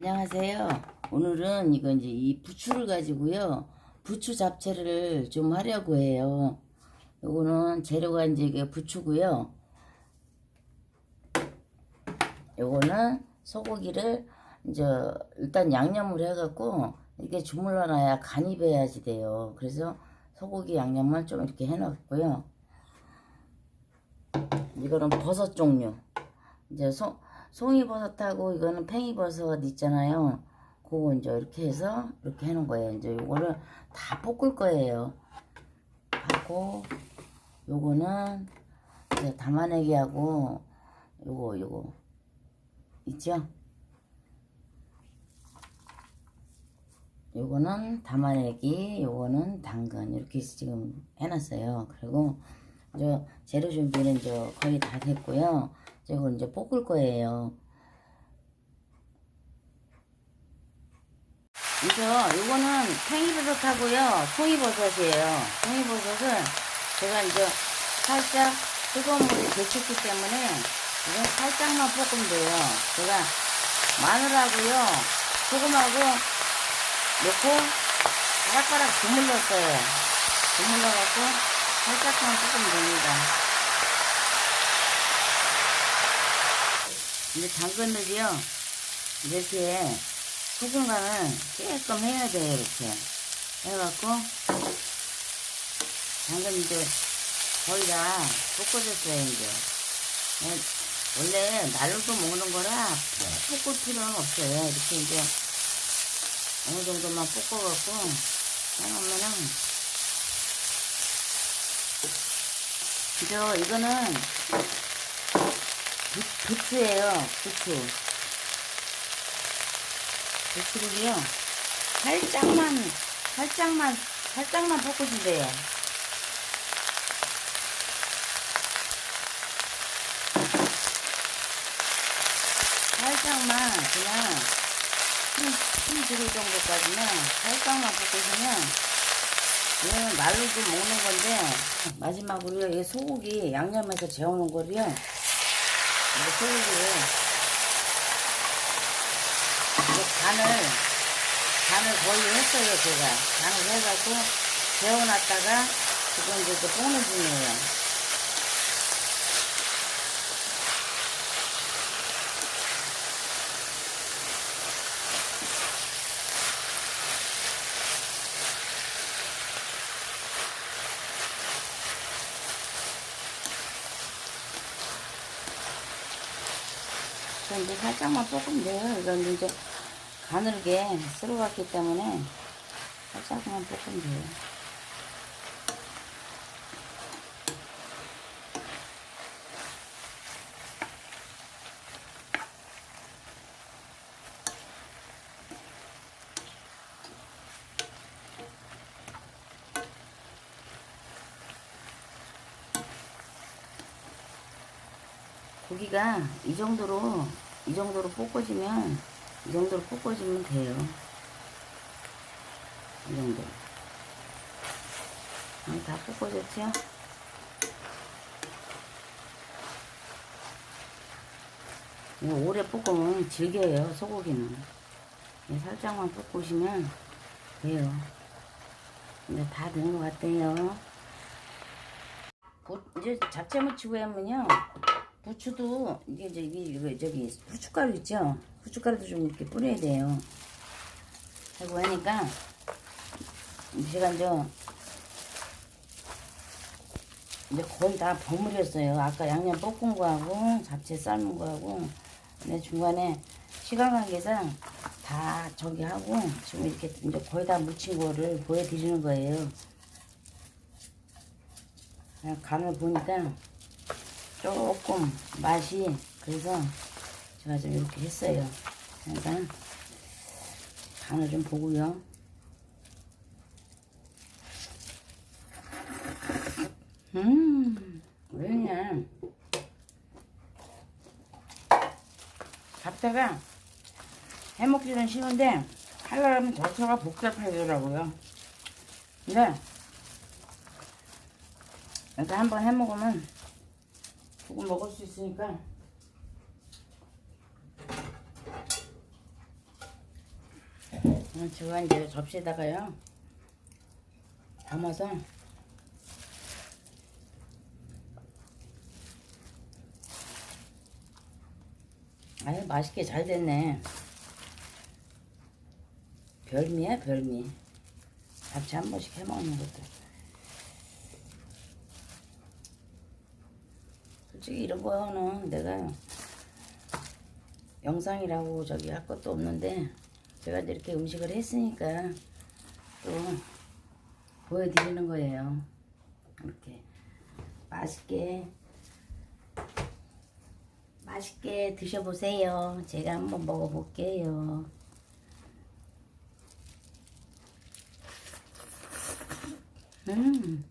안녕하세요. 오늘은 이거 이제 이 부추를 가지고요. 부추 잡채를 좀 하려고 해요. 요거는 재료가 이제 이게 부추고요. 요거는 소고기를 이제 일단 양념을 해갖고 이렇게 주물러 놔야 간이 배야지 돼요. 그래서 소고기 양념을 좀 이렇게 해놨고요. 이거는 버섯 종류. 이제 소, 송이버섯하고 이거는 팽이버섯 있잖아요. 그거 이제 이렇게 해서 이렇게 해놓은 거예요. 이제 요거를 다 볶을 거예요. 하고 요거는 이제 담아내기하고 요거 요거 있죠? 요거는 담아내기, 요거는 당근 이렇게 지금 해놨어요. 그리고 이제 재료 준비는 이제 거의 다 됐고요. 이거 이제 볶을 거예요. 이거 요거는 팽이버섯하고요, 송이버섯이에요. 송이버섯을 제가 이제 살짝 뜨거운 물에 데쳤기 때문에 이건 살짝만 볶으면 돼요. 제가 마늘하고요, 소금하고 넣고 바락바락 주물렀어요. 주물러갖고 살짝만 볶으면 됩니다. 이제 당근을요? 이렇게 소금간을 조금 해야 돼요 이렇게. 해갖고 당근 이제 거의 다 볶아졌어요 이제. 네, 원래 날로도 먹는 거라 볶을 필요는 없어요. 이렇게 이제 어느 정도만 볶아갖고 해놓으면은 그죠? 이거는 부, 부추예요, 부추. 부추를요, 살짝만, 살짝만, 살짝만 볶으신대요. 살짝만, 그냥, 힘, 힘 들을 정도까지는 살짝만 볶으시면, 얘는 날로도 먹는 건데, 마지막으로요, 이 소고기 양념해서 재워놓은 거를요, 소고기를 이제 간을 간을 거의 했어요 제가. 간을 해갖고 재워놨다가 지금 이제 또 볶는 중이에요 이제 살짝만 볶으면 돼요 이건 이제 가늘게 쓸어갔기 때문에 살짝만 볶으면 돼요 고기가 이 정도로 이 정도로 볶아지면 이 정도로 볶아지면 돼요. 이 정도. 아, 다 볶아졌죠? 이거 오래 볶으면 질겨요 소고기는. 네, 살짝만 볶으시면 돼요. 이제 다 된 것 같아요. 부- 이제 잡채 무치고 하면요. 부추도 이게 저기 이거 저기 후춧가루 있죠? 후춧가루도 좀 이렇게 뿌려야 돼요. 하고 하니까 제가 이제 이제 거의 다 버무렸어요. 아까 양념 볶은 거하고 잡채 삶은 거하고 근데 중간에 시간 관계상 다 저기 하고 지금 이렇게 이제 거의 다 묻힌 거를 보여드리는 거예요. 간을 보니까 조금 맛이 그래서 제가 좀 이렇게 했어요. 그러니까 간을 좀 보고요. 음, 왜냐 잡채가 해먹기는 쉬운데 하려면 자체가 복잡하더라고요. 근데 이렇게 한번 해먹으면 조금 먹을 수 있으니까. 음, 제가 이제 접시에다가요 담아서 아유 맛있게 잘 됐네. 별미야 별미. 잡채 한 번씩 해먹는 것도 솔직히 이런 거는 내가 영상이라고 저기 할 것도 없는데 제가 이렇게 음식을 했으니까 또 보여드리는 거예요. 이렇게 맛있게 맛있게 드셔보세요. 제가 한번 먹어볼게요. 음.